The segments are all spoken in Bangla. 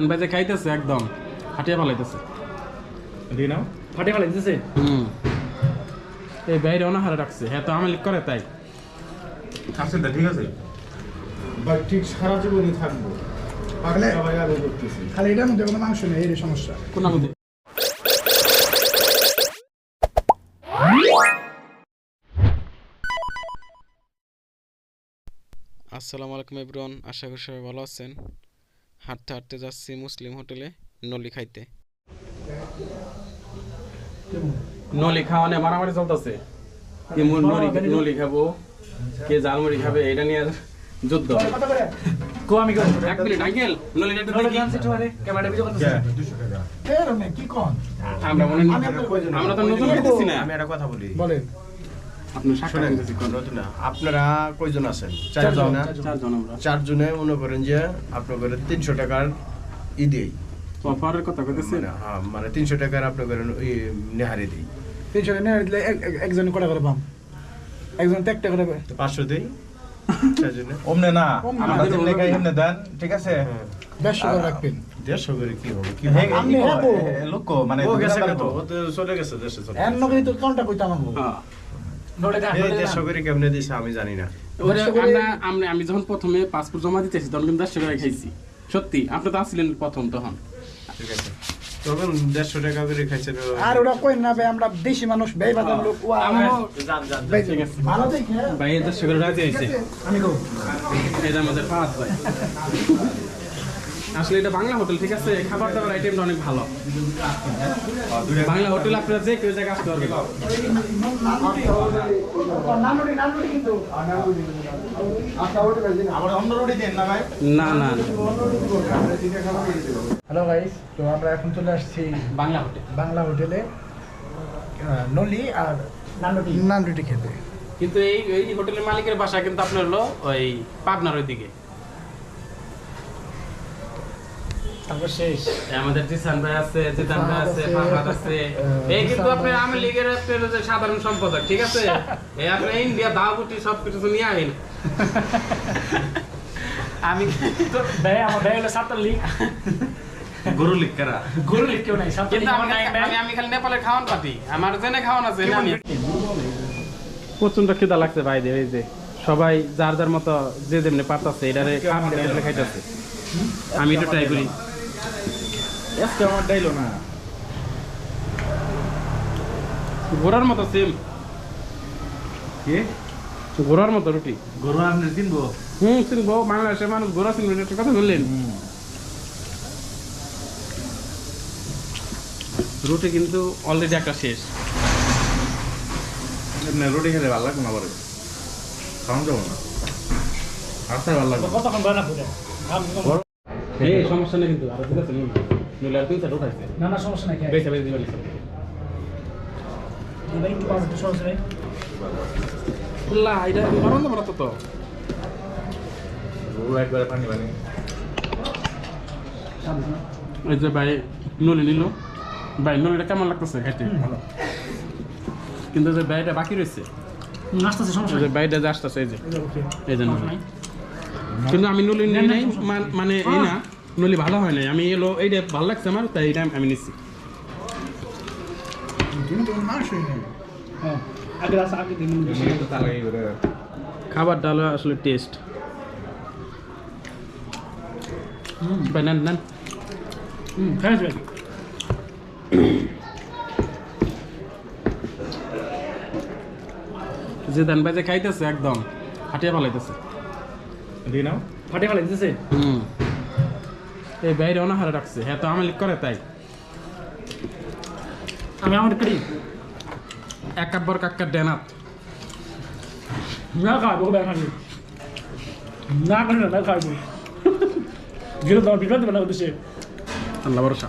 বাজে খাইতেছে একদম। হাটিয়া পালাইতেছে দিয়ে নাও। ফাটে ফেলে হুম। এই বাইরে অনাহারে রাখছে। হ্যাঁ তো আমি করে তাই। ঠিক আছে? ভাই ঠিক সারা জীবনই থাকব। তাহলে- সবাই আগে করতেছি। খালি এটার মধ্যে কোনো মাংস নেই এই সমস্যা। কোন মধ্যে আসসালামু আলাইকুম এভরিওয়ান। আশা করি সবাই ভালো আছেন। হাঁটতে হাঁটতে যাচ্ছি মুসলিম হোটেলে নলি খাইতে। নলি খাওয়ানে মারামারি চলতেছে। কে নলি নলি খাব? কে জালমুড়ি খাবে? এটা নিয়ে আর যুদ্ধ কো আমি এক মিনিট আঙ্কেল নলিটা একটু দেখি। ক্যামেরা ভিডিও করতেছে। এর নেই, কি কন? আমরা মনে আমরা তো নতুন খাইতেছি না। আমি একটা কথা বলি। বলেন। আপনারা কয়জন আছেন? চারজন না? চারজন। মনে করেন যে আপনাদের তিনশো টাকার ই দিই। অফারের কথা কইতেছেন? মানে হ্যাঁ মানে তিনশো টাকার আপনাদের ওই নেহারি দিই। তিনশো টাকা নেওয়া দিলে এক- এক- একজন কটা করে পাম? একজন তো একটা করে পাঁচশো দিই না আমাদের যেমনি এমনি দেন ঠিক আছে? দেড়শো করে রাখবেন। দেড়শো করে কি হবে? কি হে হবে? আপনি হ্যাঁ। লোক মানে ও গেছে তো। চলে গেছে চলে তো আমাকে কেমনে দিছে আমি জানি না। ওরে আমরা আমরা আমি যখন প্রথমে পাসপোর্ট জমা দিতেছি তখন কিন্তু দেড়শো খাইছি। সত্যি আপনি তো আসছিলেন প্রথম তখন। ঠিক আছে। তখন দেড়শো টাকা করে খাইছেন আর ওরা কই না ভাই আমরা দেশি মানুষ লোক। ভালো দেখে। ভাই দেড়শো করে রাজি হয়েছে। আমি কো আমাদের পাঁচ ভাই। আসলে এটা বাংলা হোটেল ঠিক আছে? খাবার দাবার আইটেমটা অনেক ভালো। বাংলা হোটেল আপনারা যে কেউ জায়গায় আসতে পারবেন। দেন না ভাই না। হ্যালো গাইস তো আমরা এখন চলে আসছি বাংলা হোটেল। বাংলা হোটেলে নলি আর নানুরি নানুরি খেতে। কিন্তু এই এই হোটেলের মালিকের বাসা কিন্তু আপনার হলো ওই পাবনার ওইদিকে। তারপর শেষ। আমাদের জিসান ভাই আছে জিদান ভাই আছে ফারহাদ আছে। এই কিন্তু আপনার আওয়ামী লীগের আপনার যে সাধারণ সম্পাদক ঠিক আছে? এই আপনি ইন্ডিয়া দাওয়াটি সব কিছু নিয়ে আইন। আমি তো ভাই আমার ভাই হলো সাতটা লিগ গরু লিখ করা? গরু লিগ কেউ নাই সাতটা কিন্তু আমি আমার নাই ভাই আমি- আমি খালি নেপালের খাওয়ান পাতি। আমার জেনে খাওয়ান আছে আমি প্রচণ্ড খিদা লাগছে ভাই দে এই যে সবাই যার যার মতো যে যেমনি পারতাছে এটারে খাইতে খাইতেছে। আমি একটু ট্রাই করি। আজকে আমার ডাইলো না। ঘোড়ার মতো সেম। কি? ঘোড়ার মতো রুটি। গরু আপনি চিনবো? হুম চিনবো। বাংলাদেশের মানুষ ঘোড়া চিনবো একটা কথা বললেন। রুটি কিন্তু অলরেডি একটা শেষ। রুটি খেলে ভালো লাগবে না পরে। খাওয়া যাব না। আচ্ছা ভালো লাগবে কতক্ষণ বানা এই সমস্যা নেই কিন্তু। আর ঠিক আছে নইলে আর তিন চারটা উঠাইছে না না সমস্যা নাই বেশি বেশি দিবেন এবার একটু পাওয়া একটু সহজ? ভাই লা এটা গরম না তো তো? গরু একবারে পানি পানি এই যে ভাই নলি নিল। ভাই নলিটা কেমন লাগতেছে খাইতে? কিন্তু যে ভাইটা বাকি রয়েছে? আসতেছে সমস্যা যে নাই। ভাইটা যে আসতেছে এই যে। এই যে কিন্তু আমি নলি নিই নাই। মান- মানে এই না। নলি ভালো হয় নাই। আমি এলো এইটা ভালো লাগছে আমার তাই এটা আমি নিচ্ছি। হ্যাঁ। খাবার ডাল আসলে টেস্ট ভাই নেন নেন। হুম ভাই। যে দেন ভাই যে খাইতেছে একদম হাটিয়া পালাইতেছে দিয়ে নাও ফাটে ফেলে হুম। এই বাইরে অনাহারে রাখছে। হ্যাঁ তো আমি করে তাই। আমি আমার করি। একাব্বর কাক্কার ডেনাত না খাব ভাই না করে না খাব। গেলে তোমার বিপদ না উদ্দেশ্যে। আল্লাহ ভরসা।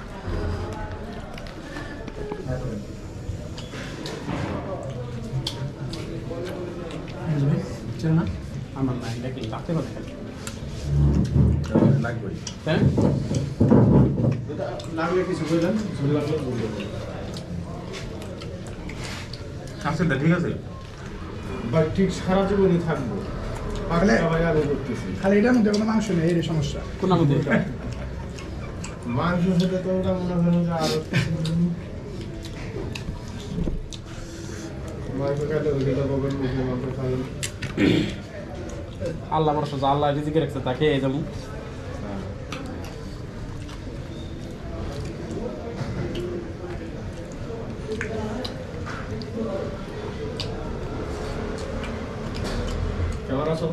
আমার নাই দেখি লাগতে পারে লাগবে হ্যাঁ? লাগলে কিছু বললেন খাচ্ছেন তো ঠিক আছে? ঠিক সারা জীবনই থাকব। খালি এটার মধ্যে কোনো মাংস নেই সমস্যা। কোন মধ্যে মাংস তো ওটা মনে যে আরও আল্লাহ ভরসা যা আল্লাহ রিজিকে রাখছে তাকে এই যেমন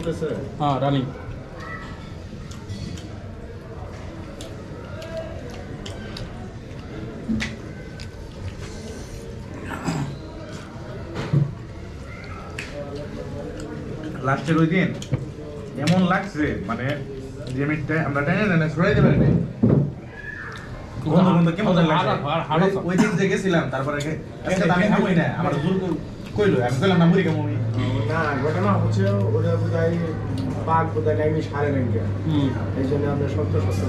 চলতেছে হ্যাঁ রানিং লাস্টের ওই দিন এমন লাগছে মানে যে মিটটা আমরা টেনে টেনে ছড়াই দেবেন আর- আর- আর- ওই- দিন যে গেছিলাম তারপরে আমি খাবোই না আমার জোর কইলো আমি কইলাম না মুড়ি খাব না ঘটনা হচ্ছে টাইমে রেঞ্জে এই জন্য সত্তর সত্তর।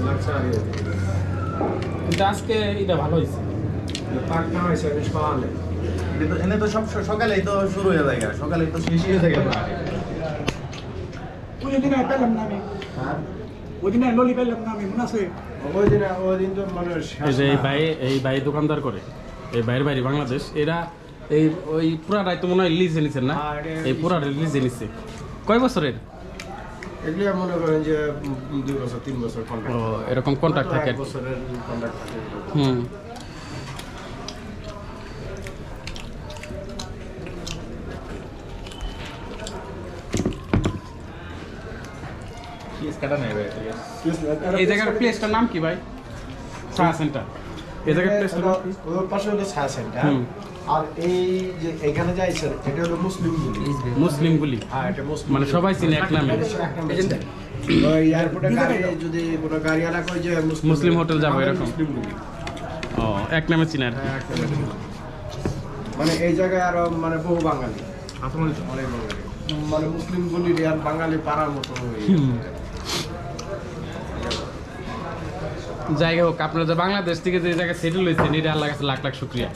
কিন্তু আজকে এটা ভালো হয়েছে। পাক না হয়েছে আমি সকালে এটা তো- এনে তো সব সকালেই তো শুরু হয়ে যায় সকালেই তো শেষ হয়ে থাকে ওই দিন পেলাম না আমি। হ্যাঁ? ওই দিন ললি পেলাম না আমি মনে আছে? ওই দিন ওই দিন তো মানে এই যে এই ভাই এই ভাই দোকানদার করে এই ভাইয়ের বাড়ি বাংলাদেশ এরা এই ওই পুরাটাই তো মনে হয় লিজে নিছেন না? এই পুরাটা লিজে নিচ্ছে কয় বছরের? এগুলি মনে করেন যে দুই বছর তিন বছর কন্ট্রাক্ট এরকম কন্ট্রাক্ট থাকে এক বছরের কন্ট্রাক্ট থাকে হুম। এই জায়গার প্লেসটার নাম কি ভাই? ছায়া সেন্টার এই জায়গার প্লেসটার নাম কি? ওর পাশে হলো ছায়া সেন্টার হুম। আর এই যে এখানে যাইছেন এটা হলো মুসলিম গুলি মুসলিমগুলি হ্যাঁ এটা মুসলিম মানে সবাই চিনে এক নামে। ওই এয়ারপোর্টে গাড়ি যদি কোনো যে মুসলিম হোটেল যাব এরকম। মুসলিম গুলি ও এক নামে চিনে আর। হ্যাঁ। মানে এই জায়গায় আরও মানে বহু বাঙালি। অনেক বাঙালি মানে মুসলিম গুলি আর বাঙালি পাড়ার মতো হয়ে হুম। যাই হোক আপনারা যে বাংলাদেশ থেকে যে জায়গায় সেটেল হয়েছেন এটা আল্লাহ কাছে লাখ লাখ শুক্রিয়া।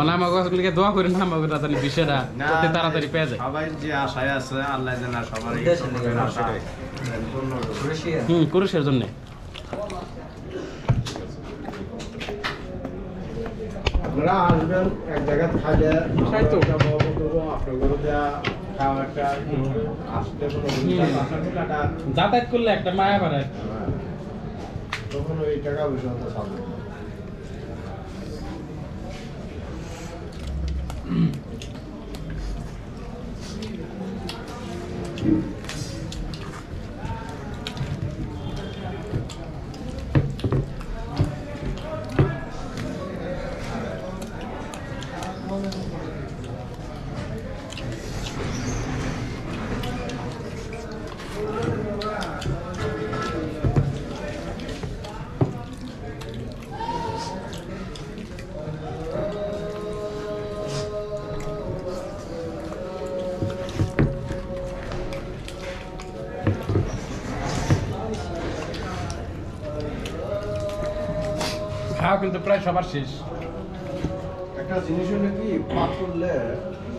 অনামাকে দোয়া করেন না আমাকে তাড়াতাড়ি বিষয়টা অতি তাড়াতাড়ি পেয়ে যায়। সবাই যে আশায় আছে আল্লাহ যেন সবার এই আশা হুম কুরুষের জন্য। আপনারা আসবেন এক জায়গায় খাইলে তাই তো। একটা মহব্বত দেবো, আপনার ঘরে দেয়া খাওয়া একটা আসতে কোনো হুম। আসার টাকা খাওয়া কিন্তু প্রায় সবার শেষ। একটা জিনিস হলো কি করলে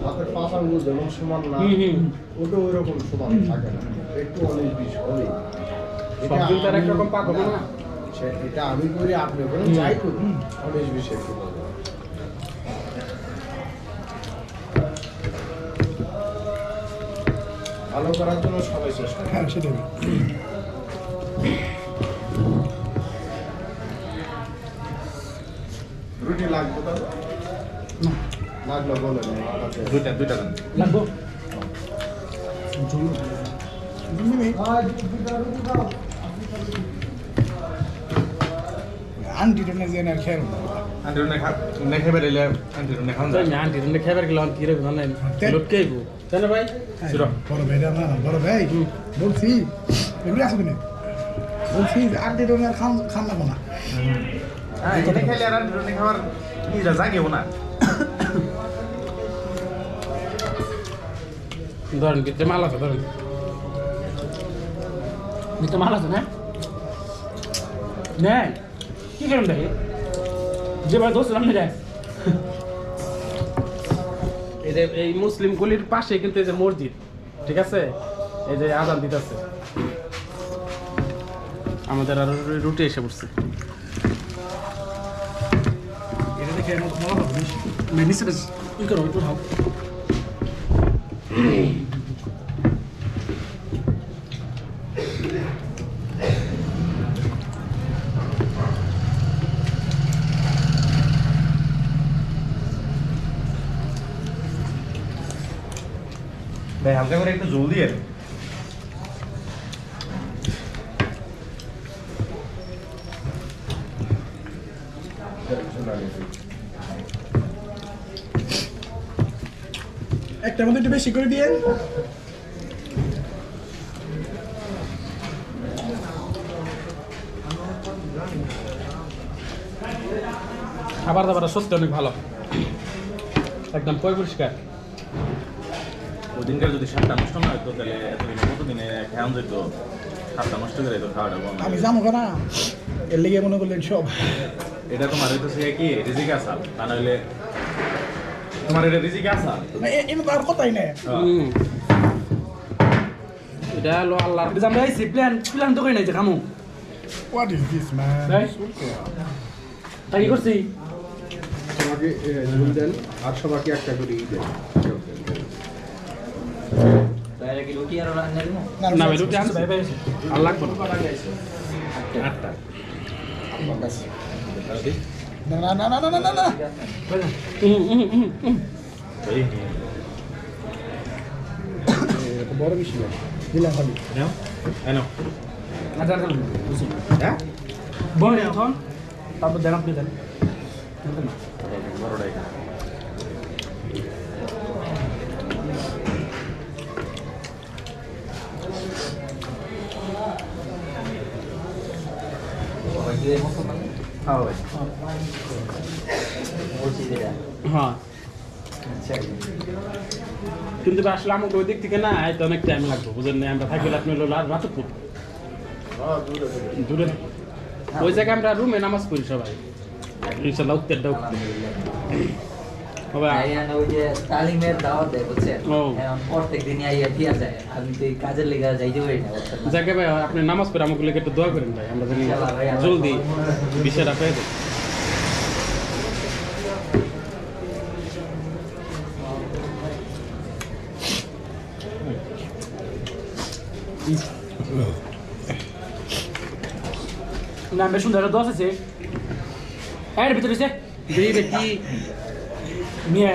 হাতের পাঁচ আঙ্গুল যেমন সমান না হুম হুম। ওটা ওই রকম সমান থাকে না। একটু অনেক বিষ সব দিন তার একরকম পাক হবে না। এটা আমি করি আপনি করেন যাই করি অনেক বিষ একটু ভালো করার জন্য সবাই চেষ্টা করে। হ্যাঁ সেটাই। রুটি লাগবে তো লাগল আমাকে। দুইটা দুইটা লাগবো? ঝুল ঝুল নেই আন্টি টেনে যে না খেয়াল আন্টি রুনে খা রুনে খাইবে দিলে আন্টি রুনে খাওয়া যায়। আন্টি রুমে খাইবার গেলাম কি রে জানেন? লোটকে আইবো? তাই না ভাই? শিরো বড় ভাই না বড় ভাই। বলছি এগুলো আসবে না বলছি আন্টি টেনে খান খান লাগবো না। হ্যাঁ আর খাওয়ার জাগেও না। ধরেন মাল আছে ধরেন। মাল আছে না? কি করেন দেখে? যে ভাই দোষ সামনে যায়। এই যে এই মুসলিম গলির পাশে কিন্তু এই যে মসজিদ ঠিক আছে? এই যে আজান দিতেছে। আমাদের আর রুটি এসে পড়ছে। jij moet morgen dus. Minister is ik kan ook wel helpen. ভাই আমাকে করে একটু জলদি একটার মধ্যে একটু বেশি করে দিয়ে। খাবার দাবার সত্যি অনেক ভালো। একদম পয় পরিষ্কার? ওদিনকার যদি সাতটা নষ্ট না হতো তাহলে এতদিনে কতদিনে খেয়াল যেত সাতটা নষ্ট করে তো খাওয়াটা বন্ধ আমি যাব না এর লেগে মনে করলেন সব। এটা তোমার হইতেছে কি রিজিক আসাল তা নাহলে তোমার এটা রিজিক এটা তো আর কথাই নেই। এটা হলো আল্লাহর এটা আমরা আইছি প্ল্যান প্ল্যান তো কই নাই যে কামু হোয়াট ইজ দিস ম্যান তাই? কি করছি? তোমাকে ঝুল দেন আর সবাইকে একটা করে ই দেন? না রুটি আনছে। ভাই ভাই আল্লাহ লাগবে না। আটটা। না Nah, nah, nah, nah, nah, nah, nah. Ini. Keboran sih ya. Bilang kali. Ya. Ano? Nadar kan. Busog. Ya? Bon ya কিন্তু আসলে আমাকে ওই দিক থেকে না এই তো অনেক টাইম লাগবে বুঝলেন না আমরা থাকি আপনি হলো রাতপুর দূরে ওই জায়গায় আমরা রুমে নামাজ পড়ি সবাই ইনশাল্লাহ উত্তরটা হবে আইয়ান ওই যে তালিমের দাওয়াত দেয় বুঝছেন? প্রত্যেক দিনই আইয়া দিয়া যায়। আমি তো কাজের লেগে যাইতে পারি না যাকে ভাই আপনি নামাজ পড়ে আমাকে একটু দোয়া করেন ভাই আমরা জানি ইনশাল্লাহ ভাই, আমরা- জলদি বিষয়টা পেয়ে যাই। না বেশ সুন্দর দশ আছে এর ভিতরে দেখি দেখি নিয়ে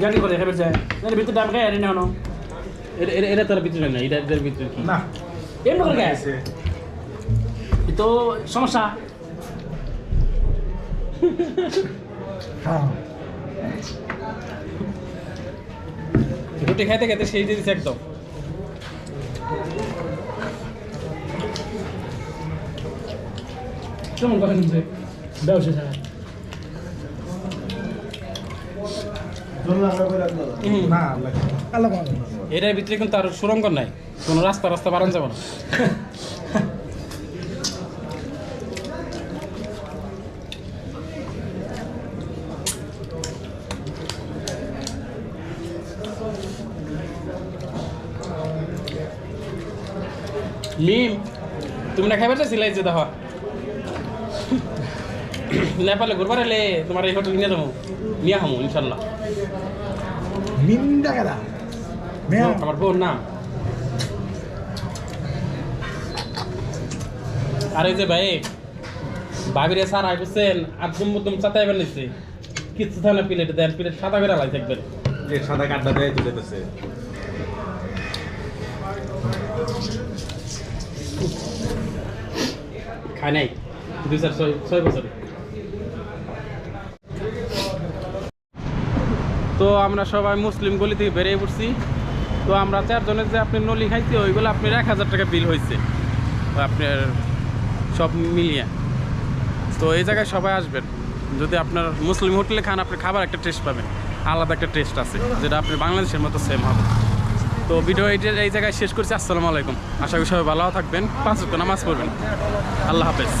জানি করে হেবে যায় এর ভিতরে দাম খাই আনি না কোনো এটা এটা- এটা তার ভিতরে না এটা এটার ভিতরে কি না এমনি করে গেছে তো সমস্যা রুটি খাইতে খাইতে সেই দিচ্ছে একদম কেমন কথা শুনছে ব্যবসা ছাড়া জল লাগা করে রাখল না আল্লাহ ভালো এটার ভিতরে কিন্তু আর সুরঙ্গ নাই। কোনো রাস্তা রাস্তা বাড়ান যাবে না। মিম তুমি না খাইবার চাইছিলে যে দেখো? নেপালে ঘুরবার এলে তোমার এই হোটেল নিয়ে যাব। নিয়ে হামো ইনশাল্লাহ গেলা আমার নাম। আরে যে ভাই ভাবিরে স্যার আই বুঝছেন আদম মুদম চাতাইবার নিচ্ছে কিচ্ছু থাকে না প্লেট দেন প্লেট সাদা করে লাই থাকবেন যে সাদা কাঠটা দেয় তো যেতেছে খায় নাই দুই চার ছয় ছয় বছরে তো আমরা সবাই মুসলিম গলি থেকে বেরিয়ে পড়ছি। তো আমরা চারজনের যে আপনি নলি খাইছি, ওইগুলো আপনার এক হাজার টাকা বিল হয়েছে আপনার সব মিলিয়ে। তো এই জায়গায় সবাই আসবেন। যদি আপনার মুসলিম হোটেলে খান আপনি খাবার একটা টেস্ট পাবেন। আলাদা একটা টেস্ট আছে, যেটা আপনি বাংলাদেশের মতো সেম হবে। তো ভিডিও এই জায়গায় শেষ করছি। আসসালামু আলাইকুম। আশা করি সবাই ভালো থাকবেন। পাঁচ নামাজ পড়বেন। আল্লাহ হাফেজ।